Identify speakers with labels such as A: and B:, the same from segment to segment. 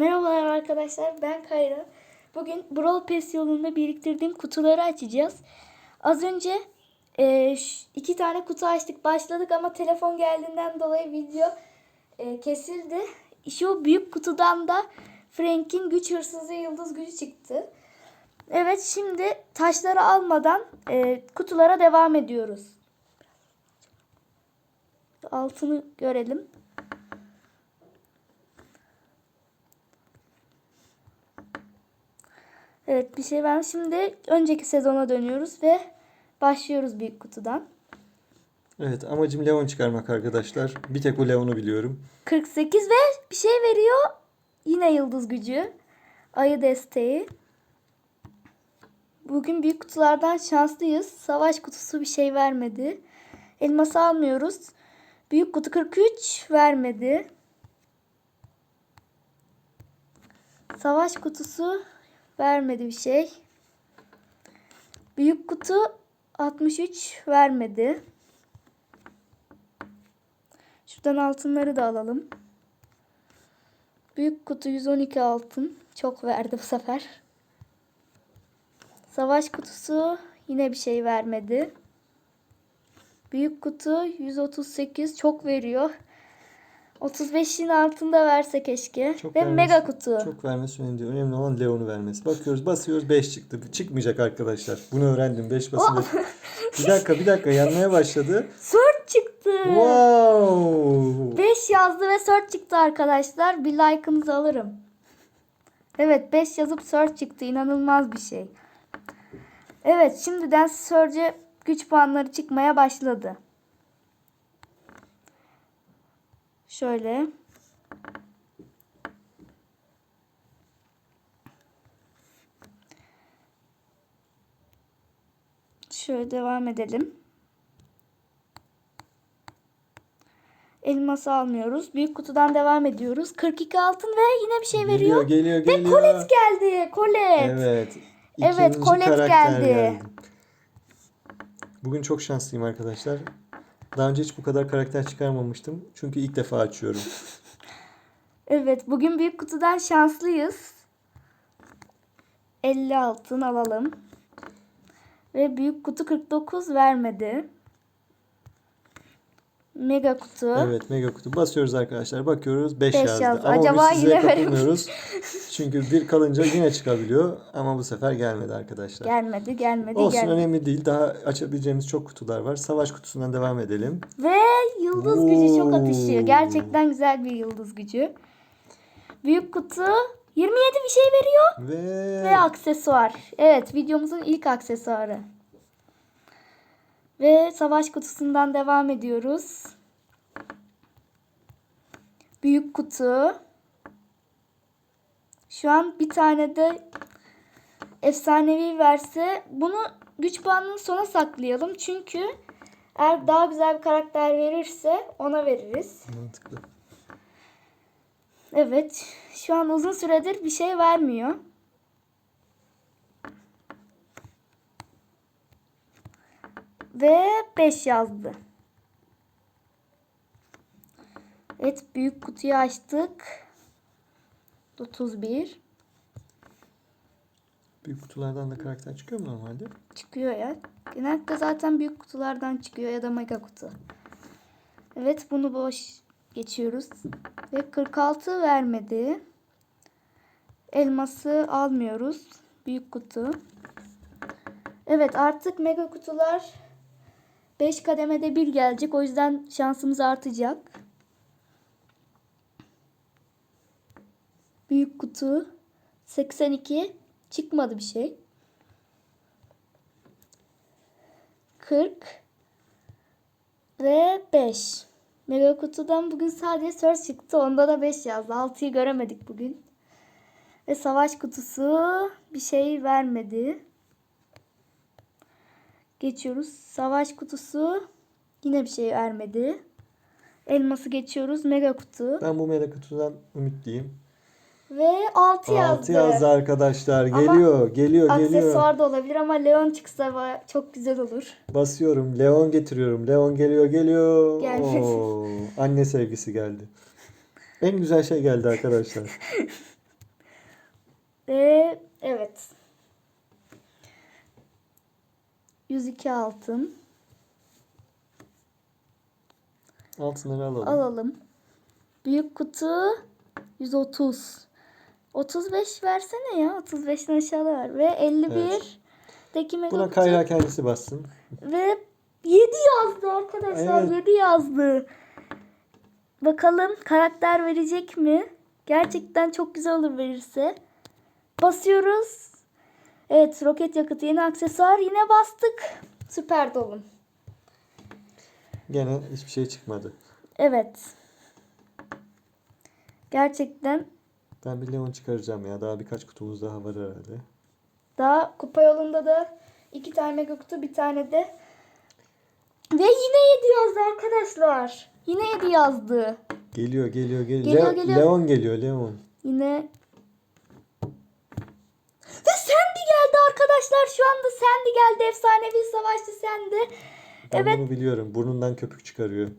A: Merhabalar arkadaşlar ben Kayra. Bugün Brawl Pass yolunda biriktirdiğim kutuları açacağız. Az önce e, iki tane kutu açtık başladık ama telefon geldiğinden dolayı video e, kesildi. Şu büyük kutudan da Frank'in güç hırsızı yıldız gücü çıktı. Evet şimdi taşları almadan e, kutulara devam ediyoruz. Altını görelim. Evet bir şey var. Şimdi önceki sezona dönüyoruz ve başlıyoruz büyük kutudan.
B: Evet amacım Leon çıkarmak arkadaşlar. Bir tek o Leon'u biliyorum.
A: 48 ve bir şey veriyor. Yine yıldız gücü. Ayı desteği. Bugün büyük kutulardan şanslıyız. Savaş kutusu bir şey vermedi. Elması almıyoruz. Büyük kutu 43 vermedi. Savaş kutusu vermedi bir şey. Büyük kutu 63 vermedi. Şuradan altınları da alalım. Büyük kutu 112 altın. Çok verdi bu sefer. Savaş kutusu yine bir şey vermedi. Büyük kutu 138 çok veriyor. 35'in altında verse keşke.
B: Çok
A: Ve
B: vermesi-
A: mega kutu.
B: Çok vermesi önemli değil. Önemli olan Leon'u vermesi. Bakıyoruz basıyoruz 5 çıktı. Çıkmayacak arkadaşlar. Bunu öğrendim. 5 basınca. bir dakika bir dakika yanmaya başladı.
A: Sword çıktı.
B: Wow.
A: 5 yazdı ve search çıktı arkadaşlar. Bir like'ınızı alırım. Evet 5 yazıp search çıktı. İnanılmaz bir şey. Evet şimdiden search'e güç puanları çıkmaya başladı. Şöyle. Şöyle devam edelim. Elması almıyoruz. Büyük kutudan devam ediyoruz. 42 altın ve yine bir şey veriyor.
B: Geliyor geliyor
A: Ve. Colette geldi. Colette.
B: Evet.
A: Evet,
B: İkinci
A: Colette
B: karakter
A: geldi.
B: Bugün çok şanslıyım arkadaşlar. Daha önce hiç bu kadar karakter çıkarmamıştım. Çünkü ilk defa açıyorum.
A: Evet bugün büyük kutudan şanslıyız. 50 altın alalım. Ve büyük kutu 49 vermedi. Mega kutu.
B: Evet mega kutu basıyoruz arkadaşlar. Bakıyoruz 5
A: Beş
B: yazdı.
A: yazdı.
B: Ama
A: Acaba
B: biz size
A: yine mi?
B: kapılmıyoruz. Çünkü bir kalınca yine çıkabiliyor. Ama bu sefer gelmedi arkadaşlar.
A: Gelmedi gelmedi
B: Olsun
A: gelmedi.
B: önemli değil. Daha açabileceğimiz çok kutular var. Savaş kutusundan devam edelim.
A: Ve yıldız gücü çok
B: Oo.
A: atışıyor. Gerçekten güzel bir yıldız gücü. Büyük kutu 27 bir şey veriyor.
B: Ve,
A: Ve aksesuar. Evet videomuzun ilk aksesuarı. Ve savaş kutusundan devam ediyoruz. Büyük kutu. Şu an bir tane de efsanevi verse bunu güç puanının sona saklayalım. Çünkü eğer daha güzel bir karakter verirse ona veririz.
B: mantıklı.
A: Evet. Şu an uzun süredir bir şey vermiyor. Ve 5 yazdı. Evet büyük kutuyu açtık. 31
B: Büyük kutulardan da karakter çıkıyor mu normalde?
A: çıkıyor ya. Genellikle zaten büyük kutulardan çıkıyor ya da mega kutu. Evet bunu boş geçiyoruz. Ve 46 vermedi. Elması almıyoruz. Büyük kutu. Evet artık mega kutular 5 kademede bir gelecek. O yüzden şansımız artacak. Büyük kutu 82 çıkmadı bir şey. 40 ve 5. Mega kutudan bugün sadece search çıktı. Onda da 5 yazdı. 6'yı göremedik bugün. Ve savaş kutusu bir şey vermedi. Geçiyoruz. Savaş kutusu yine bir şey vermedi. Elması geçiyoruz. Mega kutu.
B: Ben bu mega kutudan ümitliyim.
A: Ve 6 yazdı.
B: 6 yazdı arkadaşlar.
A: Ama
B: Geliyor, geliyor, geliyor.
A: Aksesuar da olabilir ama Leon çıksa çok güzel olur.
B: Basıyorum. Leon getiriyorum. Leon geliyor, geliyor.
A: Gelmedi.
B: Oo, anne sevgisi geldi. En güzel şey geldi arkadaşlar.
A: Ve evet. 102 altın.
B: Altınları alalım.
A: Alalım. Büyük kutu 130. 35 versene ya. 35'ten aşağıda ver. Ve 51
B: Evet.
A: deki mega
B: Buna. Kayra kendisi bassın.
A: Ve 7 yazdı arkadaşlar.
B: Evet.
A: 7 yazdı. Bakalım karakter verecek mi? Gerçekten çok güzel olur verirse. Basıyoruz. Evet roket yakıtı yeni aksesuar. Yine bastık. Süper dolum.
B: Gene hiçbir şey çıkmadı.
A: Evet. Gerçekten
B: Ben bir Leon çıkaracağım ya. Daha birkaç kutumuz daha var herhalde.
A: Daha kupa yolunda da iki tane mega kutu bir tane de ve yine 7 yazdı arkadaşlar. Yine 7 yazdı.
B: Geliyor geliyor geliyor.
A: Geliyor,
B: Leo-
A: geliyor.
B: Leon geliyor Leon.
A: Yine ve Sandy geldi arkadaşlar. Şu anda Sandy geldi. Efsanevi savaşçı Sandy.
B: Ben
A: Evet.
B: bunu biliyorum. Burnundan köpük çıkarıyor.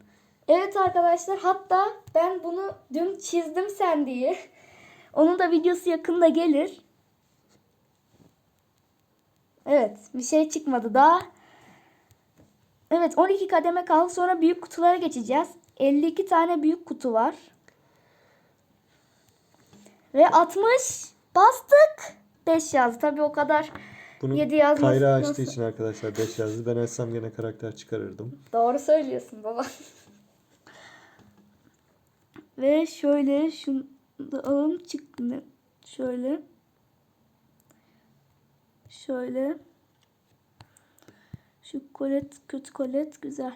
A: Evet arkadaşlar hatta ben bunu dün çizdim Sandy'yi. Onun da videosu yakında gelir. Evet bir şey çıkmadı daha. Evet 12 kademe kaldı sonra büyük kutulara geçeceğiz. 52 tane büyük kutu var. Ve 60 bastık. 5 yazdı. Tabii o kadar
B: Bunu
A: 7 yazması
B: Kayra açtığı
A: nasıl-
B: için arkadaşlar 5 yazdı. Ben açsam gene karakter çıkarırdım.
A: Doğru söylüyorsun baba. Ve şöyle şunu da alalım çıktı. Şöyle. Şöyle. Şu kolet, kötü kolet güzel.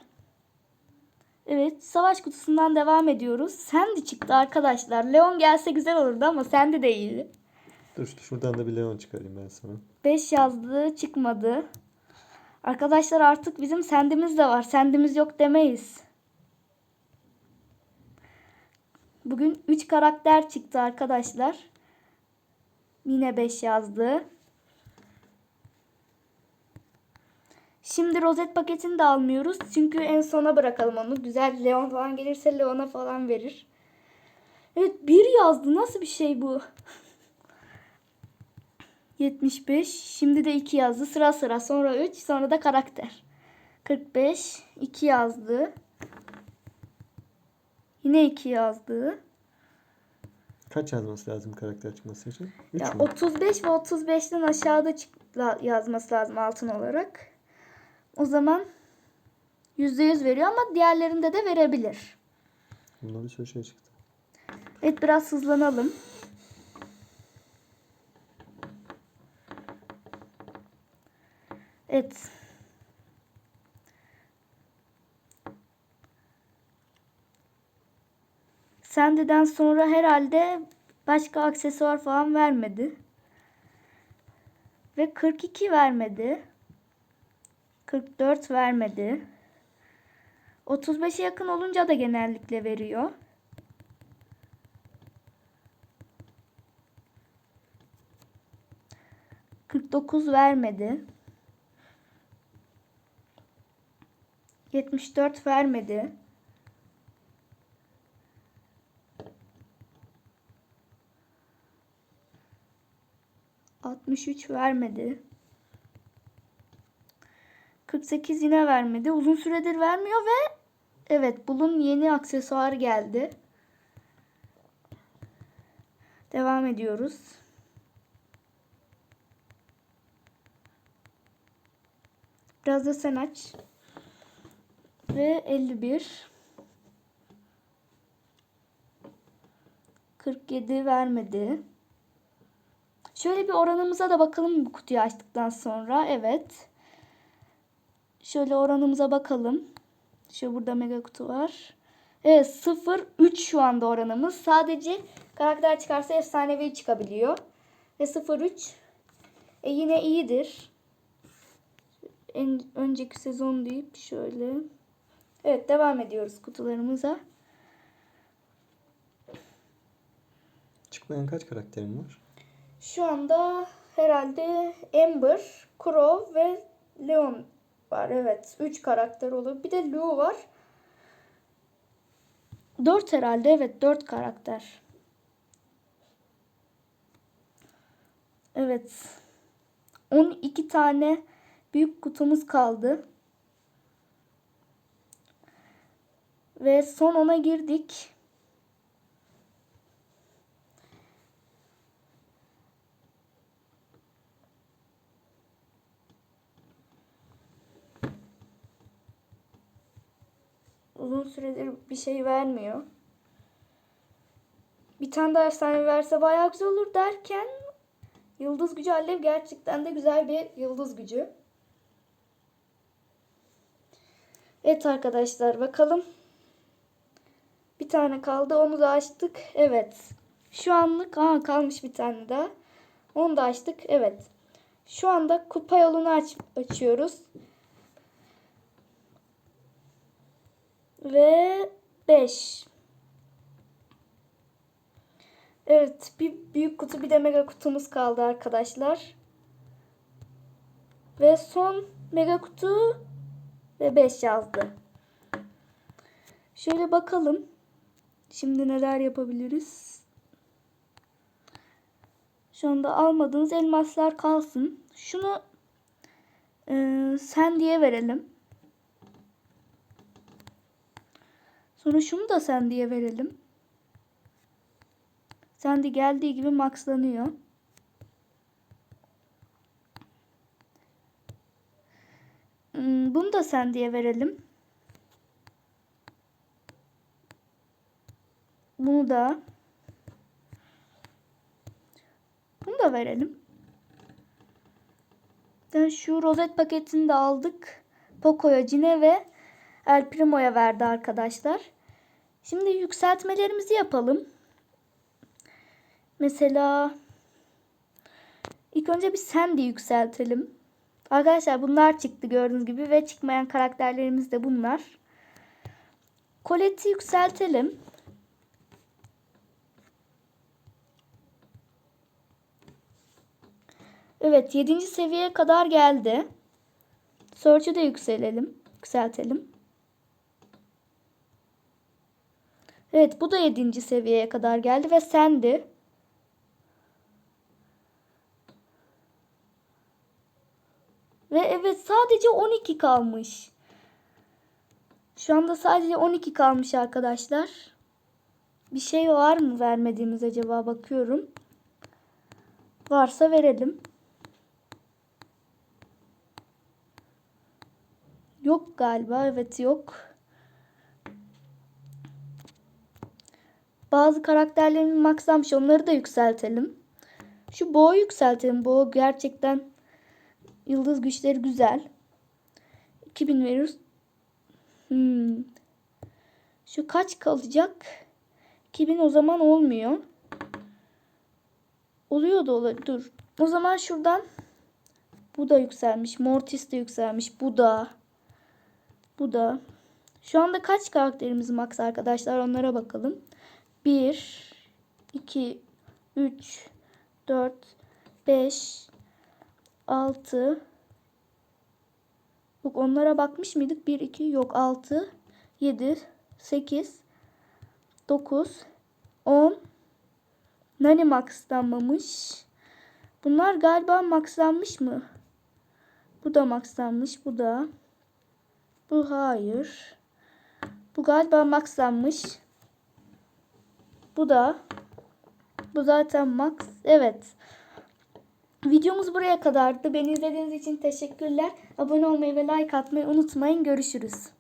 A: Evet, savaş kutusundan devam ediyoruz. Sandy çıktı arkadaşlar. Leon gelse güzel olurdu ama Sandy de iyiydi.
B: Dur şuradan da bir Leon çıkarayım ben sana.
A: 5 yazdı, çıkmadı. Arkadaşlar artık bizim sendimiz de var. Sendimiz yok demeyiz. Bugün 3 karakter çıktı arkadaşlar. Yine 5 yazdı. Şimdi rozet paketini de almıyoruz. Çünkü en sona bırakalım onu. Güzel Leon falan gelirse Leon'a falan verir. Evet 1 yazdı. Nasıl bir şey bu? 75. Şimdi de 2 yazdı. Sıra sıra. Sonra 3. Sonra da karakter. 45. 2 yazdı. Yine 2 yazdı.
B: Kaç yazması lazım karakter çıkması için? 3
A: Ya
B: mü?
A: 35 ve 35'ten aşağıda çık- yazması lazım altın olarak. O zaman %100 veriyor ama diğerlerinde de verebilir.
B: Bunda bir sürü şey çıktı.
A: Evet biraz hızlanalım. Evet. Sandy'den sonra herhalde başka aksesuar falan vermedi. Ve 42 vermedi. 44 vermedi. 35'e yakın olunca da genellikle veriyor. 49 vermedi. 74 vermedi. Altmış üç vermedi. 48 yine vermedi. Uzun süredir vermiyor ve evet bunun yeni aksesuarı geldi. Devam ediyoruz. Biraz da sen aç. Ve 51. 47 vermedi. Şöyle bir oranımıza da bakalım bu kutuyu açtıktan sonra. Evet. Şöyle oranımıza bakalım. Şu burada mega kutu var. Evet 0 3 şu anda oranımız. Sadece karakter çıkarsa efsanevi çıkabiliyor. Ve 0 3 e yine iyidir en önceki sezon deyip şöyle. Evet devam ediyoruz kutularımıza.
B: Çıkmayan kaç karakterim var?
A: Şu anda herhalde Amber, Crow ve Leon var. Evet. 3 karakter olur. Bir de Lou var. 4 herhalde. Evet 4 karakter. Evet. 12 tane büyük kutumuz kaldı. Ve son ona girdik. Uzun süredir bir şey vermiyor. Bir tane daha efsane verse bayağı güzel olur derken Yıldız gücü alev gerçekten de güzel bir yıldız gücü. Evet arkadaşlar bakalım. Tane kaldı onu da açtık. Evet. Şu anlık aha kalmış bir tane daha. Onu da açtık. Evet. Şu anda kupa yolunu aç açıyoruz. Ve 5. Evet, bir büyük kutu bir de mega kutumuz kaldı arkadaşlar. Ve son mega kutu ve 5 yazdı. Şöyle bakalım. Şimdi neler yapabiliriz? Şu anda almadığınız elmaslar kalsın. Şunu e, sen diye verelim. Sonra şunu da sen diye verelim. Sandy geldiği gibi maxlanıyor. Hmm, Bunu da Sandy'ye verelim. Bunu da bunu da verelim. Yani şu rozet paketini de aldık. Poco'ya, Cine ve El Primo'ya verdi arkadaşlar. Şimdi yükseltmelerimizi yapalım. Mesela ilk önce bir Sandy yükseltelim. Arkadaşlar bunlar çıktı gördüğünüz gibi ve çıkmayan karakterlerimiz de bunlar. Colette'i yükseltelim. Evet 7. seviyeye kadar geldi. Search'ı da yükselelim. Yükseltelim. Evet bu da 7. seviyeye kadar geldi ve Sandy. Ve evet sadece 12 kalmış. Şu anda sadece 12 kalmış arkadaşlar. Bir şey var mı vermediğimiz acaba bakıyorum. Varsa verelim. Yok galiba. Evet yok. Bazı karakterlerimiz maxlanmış. Onları da yükseltelim. Şu boğu yükseltelim. Boğu gerçekten Yıldız güçleri güzel. 2000 veriyoruz. Hmm. Şu kaç kalacak? 2000 o zaman olmuyor. Oluyor da olur. Dur. O zaman şuradan bu da yükselmiş. Mortis de yükselmiş. Bu da. Bu da. Şu anda kaç karakterimiz max arkadaşlar? Onlara bakalım. 1 2 3 4 5 6 Yok onlara bakmış mıydık? 1 2 yok 6 7 8 9 10 Nani maxlanmamış. Bunlar galiba maxlanmış mı? Bu da maxlanmış. Bu da. Bu hayır. Bu galiba maxlanmış. Bu da. Bu zaten max. Evet. Videomuz buraya kadardı. Beni izlediğiniz için teşekkürler. Abone olmayı ve like atmayı unutmayın. Görüşürüz.